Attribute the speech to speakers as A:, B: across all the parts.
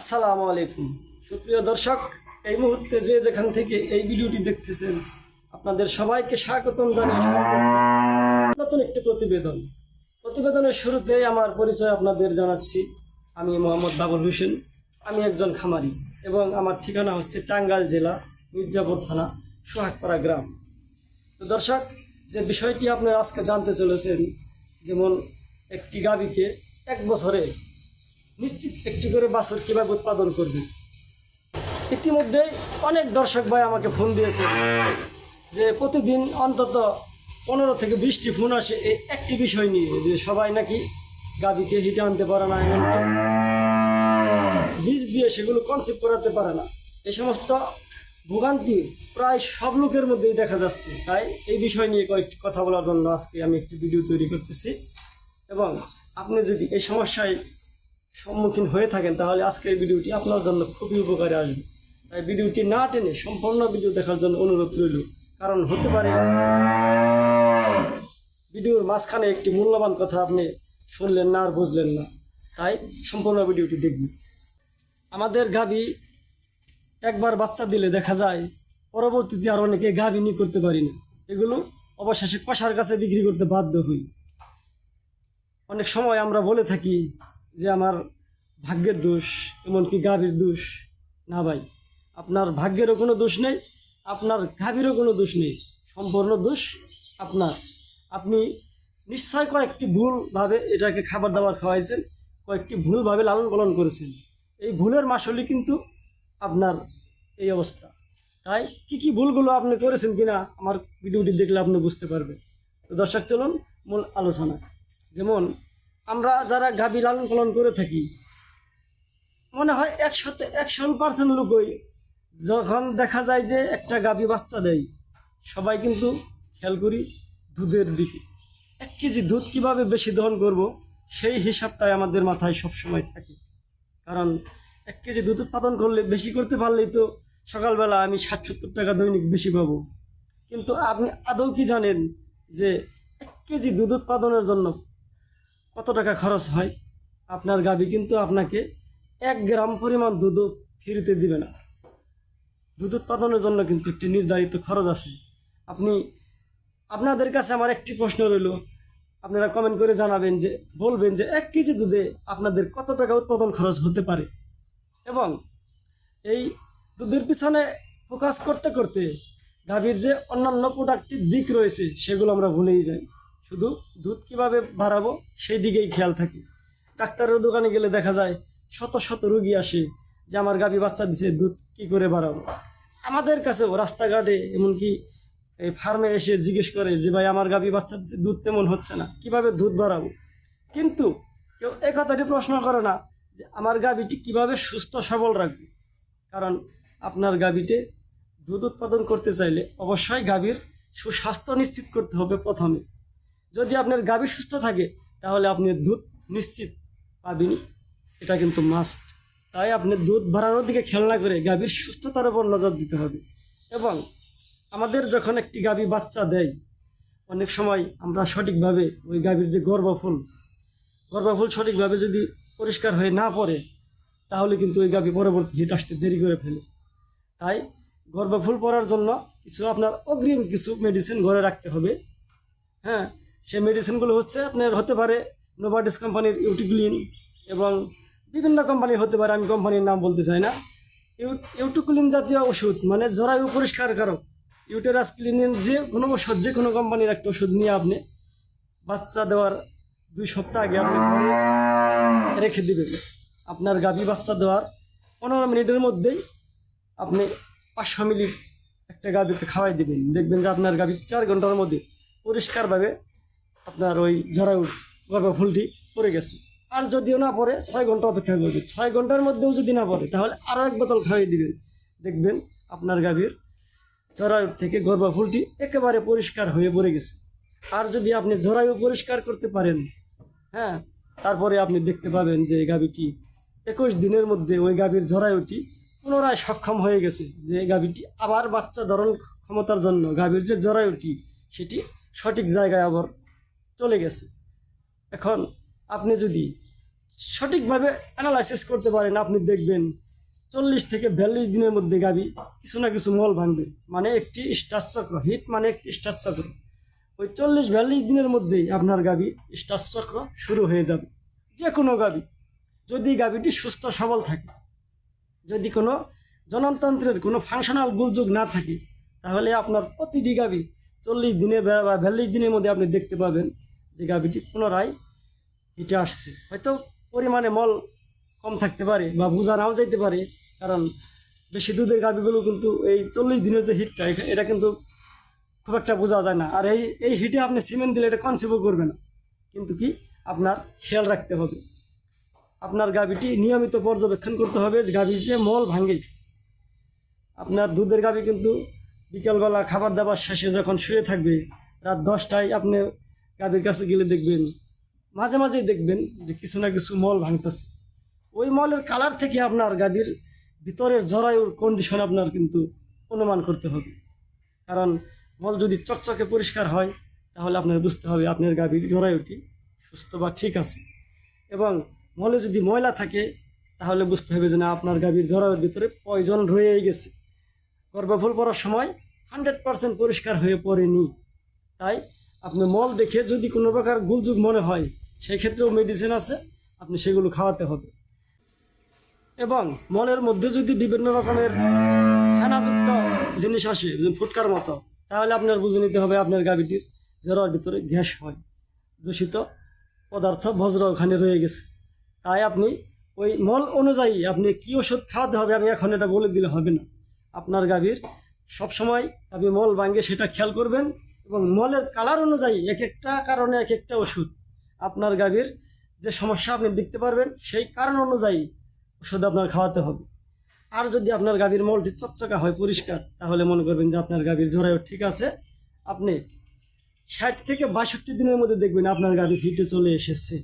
A: আসসালামু আলাইকুম। সুপ্রিয় দর্শক, এই মুহূর্তে যে যেখান থেকে এই ভিডিওটি দেখতেছেন, আপনাদের সবাইকে স্বাগতম জানিয়ে নতুন একটি প্রতিবেদন। প্রতিবেদনের শুরুতেই আমার পরিচয় আপনাদের জানাচ্ছি। আমি মোহাম্মদ বাবুল হোসেন। আমি একজন খামারি এবং আমার ঠিকানা হচ্ছে টাঙ্গাইল জেলা, মির্জাপুর থানা, সোহাগপাড়া গ্রাম। তো দর্শক, যে বিষয়টি আপনারা আজকে জানতে চলেছেন, যেমন একটি গাভীকে এক বছরে নিশ্চিত একটি করে বাছর কীভাবে উৎপাদন করবে? ইতিমধ্যে অনেক দর্শক ভাই আমাকে ফোন দিয়েছে যে প্রতিদিন অন্তত পনেরো থেকে বিশটি ফোন আসে এই একটি বিষয় নিয়ে, যে সবাই নাকি গাভীকে হিটে আনতে পারে না বীজ দিয়ে সেগুলো কনসেপ্ট করাতে পারে না। এই সমস্ত ভোগান্তি প্রায় সব লোকের মধ্যেই দেখা যাচ্ছে। তাই এই বিষয় নিয়ে কয়েকটি কথা বলার জন্য আজকে আমি একটি ভিডিও তৈরি করতেছি। এবং আপনি যদি এই সমস্যায় সম্মুখীন হয়ে থাকেন, তাহলে আজকের ভিডিওটি আপনার জন্য খুবই উপকারে আসবে। তাই ভিডিওটি না টেনে সম্পূর্ণ ভিডিও দেখার জন্য অনুরোধ রইল, কারণ হতে পারে ভিডিওর মাঝখানে একটি মূল্যবান কথা আপনি শুনলেন না আর বুঝলেন না। তাই সম্পূর্ণ ভিডিওটি দেখবেন আমাদের গাবি একবার বাচ্চা দিলে দেখা যায়, পরবর্তীতে আর অনেকে গাভী নিয়ে করতে পারি না। এগুলো অবশেষে কষার কাছে বিক্রি করতে বাধ্য হই। অনেক সময় আমরা বলে থাকি যে আমার ভাগ্যের দোষ, এমনকি গাভীর দোষ। না ভাই, আপনার ভাগ্যেরও কোনো দোষ নেই, আপনার গাভীরও কোনো দোষ নেই। সম্পূর্ণ দোষ আপনার। আপনি নিশ্চয় কয়েকটি ভুলভাবে এটাকে খাবার দাবার খাওয়াইছেন, কয়েকটি ভুলভাবে লালন পালন করেছেন। এই ভুলের মাসলি কিন্তু আপনার এই অবস্থা। তাই কি কি ভুলগুলো আপনি করেছেন কিনা আমার ভিডিওটি দেখলে আপনি বুঝতে পারবেন। তো দর্শক, চলুন মূল আলোচনা। যেমন আমরা যারা গাভী লালন পালন করে থাকি, মনে হয় একশোতে একশো পার্সেন্ট লোকই যখন দেখা যায় যে একটা গাভী বাচ্চা দেয়, সবাই কিন্তু খেয়াল করি দুধের দিকে। এক কেজি দুধ কীভাবে বেশি দহন করব, সেই হিসাবটাই আমাদের মাথায় সবসময় থাকে। কারণ এক কেজি দুধ উৎপাদন করলে বেশি করতে পারলেই তো সকালবেলা আমি ষাট সত্তর টাকা দৈনিক বেশি পাবো। কিন্তু আপনি আদৌ কি জানেন যে এক কেজি দুধ উৎপাদনের জন্য কত টাকা খরচ হয়? আপনার গাভী কিন্তু আপনাকে এক গ্রাম পরিমাণ দুধও ফ্রিতে দিবে না। দুধ উৎপাদনের জন্য কিন্তু একটি নির্ধারিত খরচ আছে। আপনি, আপনাদের কাছে আমার একটি প্রশ্ন রইল। আপনারা কমেন্ট করে জানাবেন যে, বলবেন যে এক কেজি দুধে আপনাদের কত টাকা উৎপাদন খরচ হতে পারে? এবং এই দুধের পিছনে ফোকাস করতে করতে গাভীর যে অন্যান্য প্রোডাক্টিভ দিক রয়েছে, সেগুলো আমরা ভুলেই যাই। শুধু দুধ কীভাবে বাড়াবো সেই দিকেই খেয়াল থাকি। ডাক্তারের দোকানে গেলে দেখা যায় শত শত রুগী আসে যে আমার গাভী বাচ্চা দিছে, দুধ কি করে বাড়াবো? আমাদের কাছেও রাস্তাঘাটে এমনকি এই ফার্মে এসে জিজ্ঞেস করে যে, ভাই, আমার গাভী বাচ্চা দিচ্ছে দুধ তেমন হচ্ছে না, কীভাবে দুধ বাড়াবো? কিন্তু কেউ এ কথাটি প্রশ্ন করে না যে, আমার গাভীটি কীভাবে সুস্থ, সবল রাখবে? কারণ আপনার গাভীতে দুধ উৎপাদন করতে চাইলে অবশ্যই গাভীর সুস্বাস্থ্য নিশ্চিত করতে হবে প্রথমে। যদি আপনার গাভী সুস্থ থাকে, তাহলে আপনি দুধ নিশ্চিত পাবেনই। এটা কিন্তু মাস্ট তাই আপনি দুধ বাড়ানোর দিকে খেয়াল না করে গাভীর সুস্থতার উপর নজর দিতে হবে। এবং আমাদের যখন একটি গাভী বাচ্চা দেয়, অনেক সময় আমরা সঠিকভাবে ওই গাভীর যে গর্ভফুল গর্ভফুল সঠিকভাবে যদি পরিষ্কার হয়ে না পড়ে, তাহলে কিন্তু ওই গাভী পরবর্তী হিট আসতে দেরি করে ফেলে। তাই গর্ভফুল পড়ার জন্য কিছু আপনার অগ্রিম কিছু মেডিসিন ঘরে রাখতে হবে। হ্যাঁ সেই মেডিসিনগুলো হচ্ছে আপনার হতে পারে নোভাডিস কোম্পানির ইউটিক্লিন এবং বিভিন্ন কোম্পানির হতে পারে, আমি কোম্পানির নাম বলতে চাই না। ইউ ইউটিক্লিন জাতীয় ওষুধ মানে জরায়ু পরিষ্কার পরিষ্কারকারক। ইউটেরাস ক্লিনের যে কোনো ওষুধ, যে কোনো কোম্পানির একটা ওষুধ নিয়ে আপনি বাচ্চা দেওয়ার দুই সপ্তাহ আগে আপনি রেখে দিবেন। আপনার গাভী বাচ্চা দেওয়ার পনেরো মিনিটের মধ্যেই আপনি পাঁচশো মিলি একটা গাভীকে খাওয়াই দিবেন। দেখবেন যে আপনার গাভী চার ঘণ্টার মধ্যে পরিষ্কারভাবে আপনার ওই জরায়ু গর্ভফুলটি পড়ে গেছে। আর যদিও না পড়ে, ছয় ঘণ্টা অপেক্ষা করবে। ছয় ঘণ্টার মধ্যেও যদি না পড়ে, তাহলে আরও এক বোতল খাইয়ে দিবেন। দেখবেন আপনার গাভীর জরায়ুর থেকে গর্ভফুলটি একেবারে পরিষ্কার হয়ে পড়ে গেছে। আর যদি আপনি জরায়ু পরিষ্কার করতে পারেন হ্যাঁ তারপরে আপনি দেখতে পাবেন যে গাভীটি একুশ দিনের মধ্যে ওই গাভীর জরায়ুটি পুনরায় সক্ষম হয়ে গেছে যে গাভীটি আবার বাচ্চা ধরন ক্ষমতার জন্য গাভীর যে জরায়ুটি সেটি সঠিক জায়গায় আবার চলে গেছে। এখন আপনি যদি সঠিকভাবে অ্যানালাইসিস করতে পারেন, আপনি দেখবেন চল্লিশ থেকে বিয়াল্লিশ দিনের মধ্যে গাবি কিছু না কিছু মল ভাঙবে। মানে একটি স্টারচক্র হিট মানে একটি স্টারচক্র ওই চল্লিশ বিয়াল্লিশ দিনের মধ্যেই আপনার গাবি স্টারচক্র শুরু হয়ে যাবে। যে কোনো গাবি। যদি গাবিটি সুস্থ, সবল থাকে, যদি কোনো জনতন্ত্রের কোনো ফাংশনাল গোলযোগ না থাকে, তাহলে আপনার প্রতিটি গাবি চল্লিশ দিনে বা বিয়াল্লিশ দিনের মধ্যে আপনি দেখতে পাবেন যে গাবিটি পুনরায় হিটে আসছে। হয়তো পরিমাণে মল কম থাকতে পারে বা বোঝা নাও যাইতে পারে, কারণ বেশি দুধের গাভিগুলো কিন্তু এই চল্লিশ দিনের যে হিটটা এটা- এটা কিন্তু খুব একটা বোঝা যায় না। আর এই এই হিটে আপনি সিমেন্ট দিলে এটা কনসিভও করবে না। কিন্তু কি? আপনার খেয়াল রাখতে হবে। আপনার গাভিটি নিয়মিত পর্যবেক্ষণ করতে হবে যে গাভির যে মল ভাঙে। আপনার দুধের গাভি কিন্তু বিকালবেলা খাবার দাবার শেষে যখন শুয়ে থাকবে, রাত দশটায় আপনি গাভীর কাছে গেলে দেখবেন, মাঝে মাঝেই দেখবেন যে কিছু না কিছু মল ভাঙতেছে। ওই মলের কালার থেকে আপনার গাভীর ভিতরের জরায়ুর কন্ডিশন আপনার কিন্তু অনুমান করতে হবে। কারণ মল যদি চকচকে পরিষ্কার হয়, তাহলে আপনার বুঝতে হবে আপনার গাভীর জরায়ুটি সুস্থ বা ঠিক আছে। এবং মলে যদি ময়লা থাকে, তাহলে বুঝতে হবে যে না, আপনার গাভীর জরায়ুর ভিতরে পয়জন রয়েই গেছে। গর্ভফুল পড়ার সময় হান্ড্রেড পরিষ্কার হয়ে পড়েনি। তাই আপনি মল দেখে যদি কোনো প্রকার গুলযুগ মনে হয় সেই ক্ষেত্রেও মেডিসিন আছে, আপনি সেগুলো খাওয়াতে হবে। এবং মলের মধ্যে যদি বিভিন্ন রকমের ফেনাযুক্ত জিনিস আসে ফুটকার মতো, তাহলে আপনার বুঝে নিতে হবে আপনার গাভীটির জরার ভিতরে গ্যাস হয়। দূষিত পদার্থ বজ্র ওখানে রয়ে গেছে। তাই আপনি ওই মল অনুযায়ী আপনি কী ওষুধ খাওয়াতে হবে আমি এখন এটা বলে দিলে হবে না। আপনার গাভীর সবসময় আপনি মল ভাঙ্গে সেটা খেয়াল করবেন এবং মলের কালার অনুযায়ী এক একটা কারণে এক একটা ওষুধ আপনার গাভীর যে সমস্যা আপনি দেখতে পারবেন, সেই কারণ অনুযায়ী ওষুধ আপনার খাওয়াতে হবে। আর যদি আপনার গাভীর মলটি চকচকা হয় পরিষ্কার, তাহলে মনে করবেন যে আপনার গাভীর জোড়ায় ঠিক আছে। আপনি ষাট থেকে বাষট্টি দিনের মধ্যে দেখবেন আপনার গাভী হিটে চলে এসেছে।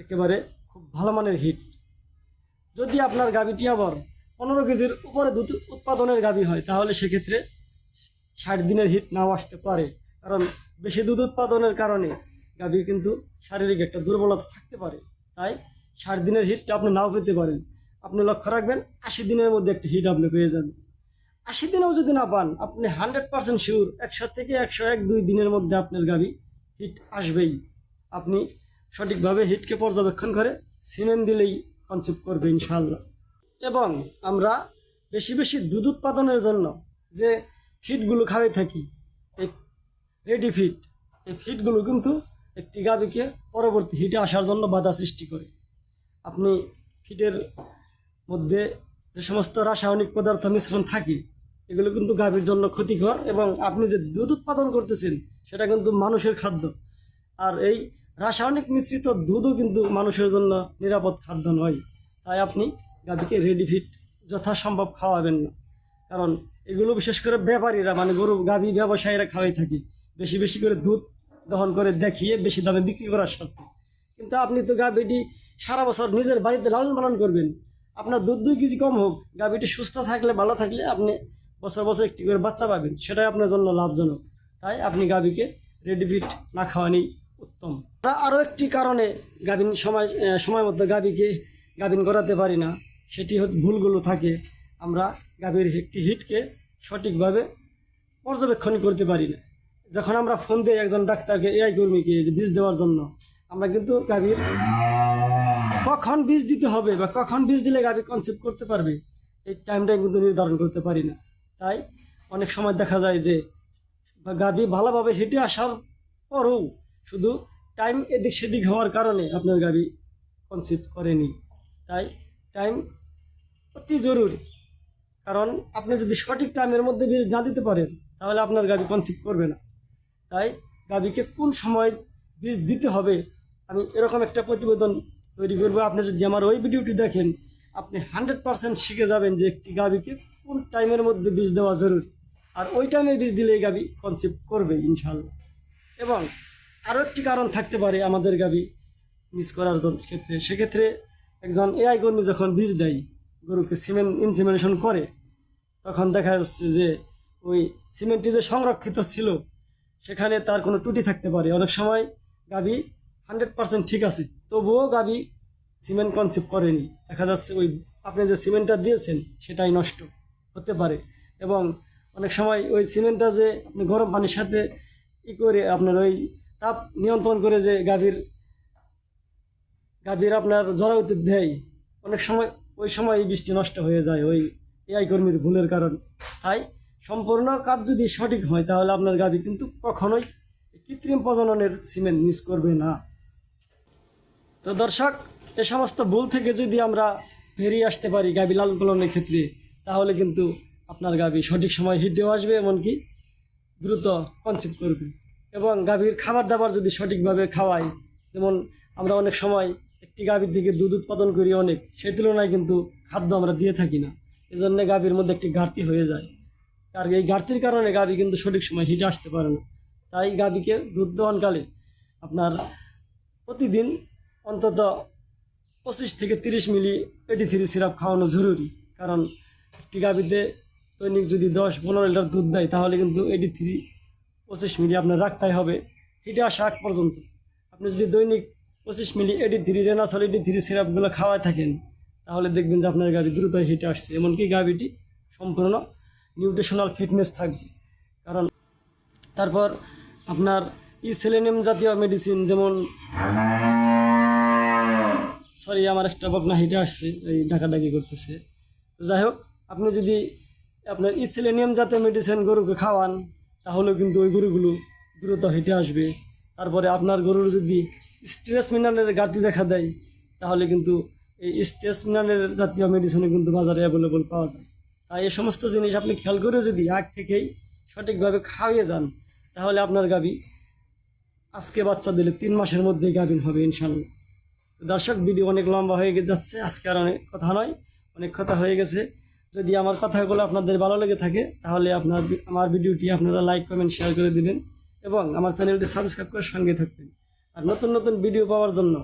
A: একেবারে খুব ভালো মানের হিট যদি আপনার গাভীটি আবার পনেরো কেজির উপরে দুধ উৎপাদনের গাভী হয়, তাহলে সেক্ষেত্রে ষাট দিনের হিট নাও আসতে পারে। কারণ বেশি দুধ উৎপাদনের কারণে গাভীর কিন্তু শারীরিক একটা দুর্বলতা থাকতে পারে। তাই ষাট দিনের হিটটা আপনি নাও পেতে পারেন। আপনি লক্ষ্য রাখবেন, আশি দিনের মধ্যে একটা হিট আপনি পেয়ে যাবেন। আশি দিনেও যদি না পান, আপনি হান্ড্রেড পার্সেন্ট শিওর একশো থেকে একশো এক দুই দিনের মধ্যে আপনার গাভী হিট আসবেই। আপনি সঠিকভাবে হিটকে পর্যবেক্ষণ করে সিমেন্ট দিলেই কনসেপ্ট করবে ইনশাল্লাহ এবং আমরা বেশি বেশি দুধ উৎপাদনের জন্য যে ফিডগুলো খাওয়াই থাকি। এই রেডি ফিড এই ফিটগুলো কিন্তু একটি গাভীকে পরবর্তী হিটে আসার জন্য বাধা সৃষ্টি করে। আপনি ফিটের মধ্যে যে সমস্ত রাসায়নিক পদার্থ মিশ্রণ থাকে, এগুলো কিন্তু গাভীর জন্য ক্ষতিকর এবং আপনি যে দুধ উৎপাদন করতেছেন, সেটা কিন্তু মানুষের খাদ্য। আর এই রাসায়নিক মিশ্রিত দুধও কিন্তু মানুষের জন্য নিরাপদ খাদ্য নয়। তাই আপনি গাভীকে রেডি ফিট যথাসম্ভব খাওয়াবেন না। কারণ এগুলো বিশেষ করে ব্যাপারীরা মানে গরু, গাভী ব্যবসায়ীরা খাওয়াই থাকে। বেশি বেশি করে দুধ দহন করে দেখিয়ে বেশি দামে বিক্রি করার স্বার্থে কিন্তু আপনি তো গাভীটি সারা বছর নিজের বাড়িতে লালন পালন করবেন। আপনার দুধ দুই কেজি কম হোক, গাভীটি সুস্থ থাকলে, ভালো থাকলে আপনি বছর বছর একটি করে বাচ্চা পাবেন। সেটাই আপনার জন্য লাভজনক। তাই আপনি গাভীকে রেডি ফিট না খাওয়ানি উত্তম। আমরা আরও একটি কারণে গাভিন সময় সময় মতো গাভীকে গাভিন করাতে পারি না। সেটি হচ্ছে ভুলগুলো থাকে। আমরা গাভীর হিটটি হিটকে সঠিকভাবে পর্যবেক্ষণ করতে পারি না। যখন আমরা ফোন দিই একজন ডাক্তারকে এআই কর্মীকে যে বীজ দেওয়ার জন্য, আমরা কিন্তু গাভীর কখন বীজ দিতে হবে বা কখন বীজ দিলে গাভী কনসেপ্ট করতে পারবে, এই টাইমটা কিন্তু নির্ধারণ করতে পারি না। তাই অনেক সময় দেখা যায় যে গাভী ভালোভাবে হেঁটে আসার পরও শুধু টাইম এদিক সেদিক হওয়ার কারণে আপনার গাভী কনসেপ্ট করেনি। তাই টাইম অতি জরুরি। কারণ আপনি যদি সঠিক টাইমের মধ্যে বীজ না দিতে পারেন, তাহলে আপনার গাভী কনসেপ্ট করবে না। তাই গাভীকে কোন সময় বীজ দিতে হবে, আমি এরকম একটা প্রতিবেদন তৈরি করব। আপনি যদি আমার ওই ভিডিওটি দেখেন, আপনি হান্ড্রেড পারসেন্ট শিখে যাবেন যে একটি গাভীকে কোন টাইমের মধ্যে বীজ দেওয়া জরুরি। আর ওই টাইমে বীজ দিলে এই গাভী কনসেপ্ট করবে ইনশাল্লাহ এবং আরও একটি কারণ থাকতে পারে আমাদের গাভী মিস করার জন্য ক্ষেত্রে। সেক্ষেত্রে একজন এআই কর্মী যখন বীজ দেয় গরুকে সিমেন্ট ইনসিমিনেশন করে, তখন দেখা যাচ্ছে যে ওই সিমেন্টটি যে সংরক্ষিত ছিল, সেখানে তার কোনো ত্রুটি থাকতে পারে। অনেক সময় গাভী হান্ড্রেড পার্সেন্ট ঠিক আছে, তবুও গাভী সিমেন্ট কনসেপ্ট করেনি। দেখা যাচ্ছে ওই আপনি যে সিমেন্টটা দিয়েছেন, সেটাই নষ্ট হতে পারে। এবং অনেক সময় ওই সিমেন্টটা যে আপনি গরম পানির সাথে ই করে আপনার ওই তাপ নিয়ন্ত্রণ করে যে গাভীর গাভীর আপনার জরাউতে দেয়, অনেক সময় ওই সময় বৃষ্টি নষ্ট হয়ে যায়, ওই এআই কর্মীর ভুলের কারণ। তাই সম্পূর্ণ কাজ যদি সঠিক হয়, তাহলে আপনার গাভী কিন্তু কখনোই কৃত্রিম প্রজননের সিমেন্ট মিস করবে না। তো দর্শক, এ সমস্ত ভুল থেকে যদি আমরা বেরিয়ে আসতে পারি গাভী লালন পালনের ক্ষেত্রে, তাহলে কিন্তু আপনার গাভী সঠিক সময় হিটেও আসবে, এমনকি দ্রুত কনসেপ্ট করবে। এবং গাভীর খাবার দাবার যদি সঠিকভাবে খাওয়াই, যেমন আমরা অনেক সময় একটি গাভীর থেকে দুধ উৎপাদন করি অনেক সেই তুলনায় কিন্তু খাদ্য আমরা দিয়ে থাকি না। এজন্য গাভীর মধ্যে একটি ঘাটতি হয়ে যায়। আর এই ঘাটতির কারণে গাভী কিন্তু সঠিক সময় হিটে আসতে পারে না। তাই গাভীকে দুধ দহনকালে আপনার প্রতিদিন অন্তত পঁচিশ থেকে তিরিশ মিলি এটি থ্রি সিরাপ খাওয়ানো জরুরি। কারণ একটি গাভীতে দৈনিক যদি দশ পনেরো লিটার দুধ দেয়, তাহলে কিন্তু এটি থ্রি পঁচিশ মিলি আপনার রাখতেই হবে। হিটে আসা আগ পর্যন্ত। আপনি যদি দৈনিক পঁচিশ মিলি এডি থ্রি রেনাসল, এডি থ্রি সিরাপগুলো খাওয়ায় থাকেন, তাহলে দেখবেন যে আপনার গাভী দ্রুত হিটে আসছে। এমনকি গাভীটি সম্পূর্ণ নিউট্রিশনাল ফিটনেস থাকবে। কারণ তারপর আপনার ই সেলেনিয়াম জাতীয় মেডিসিন যেমন, সরি, আমার একটা বকনা হিটে আসছে, এই ডাকাডাকি করতেছে। তো যাই হোক, আপনি যদি আপনার ই সেলেনিয়াম জাতীয় মেডিসিন গরুকে খাওয়ান, তাহলেও কিন্তু ওই গরুগুলো দ্রুত হেঁটে আসবে। তারপরে আপনার গরুর যদি স্ট্রেস মিনারের ঘাটতি দেখা দেয়, তাহলে কিন্তু এই স্ট্রেস মিনারের জাতীয় মেডিসিনও কিন্তু বাজারে অ্যাভেলেবল পাওয়া যায়। তাই এই সমস্ত জিনিস আপনি খেয়াল করে যদি আগ থেকেই সঠিকভাবে খাওয়িয়ে যান, তাহলে আপনার গাবি আজকে বাচ্চা দিলে তিন মাসের মধ্যেই গাভিন হবে ইনশাল্লাহ দর্শক ভিডিও অনেক লম্বা হয়ে যাচ্ছে, আজকে আর অনেক কথা নয়, অনেক কথা হয়ে গেছে। যদি আমার কথাগুলো আপনাদের ভালো লেগে থাকে, তাহলে আপনার আমার ভিডিওটি আপনারা লাইক কমেন্ট শেয়ার করে দিবেন এবং আমার চ্যানেলটি সাবস্ক্রাইব করে সঙ্গে থাকবেন। আর নতুন নতুন ভিডিও পাওয়ার জন্য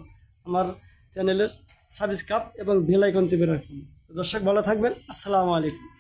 A: আমার চ্যানেলের সাবস্ক্রাইব এবং বেল আইকন চেপে রাখুন। দর্শক, ভালো থাকবেন। আসসালামু আলাইকুম।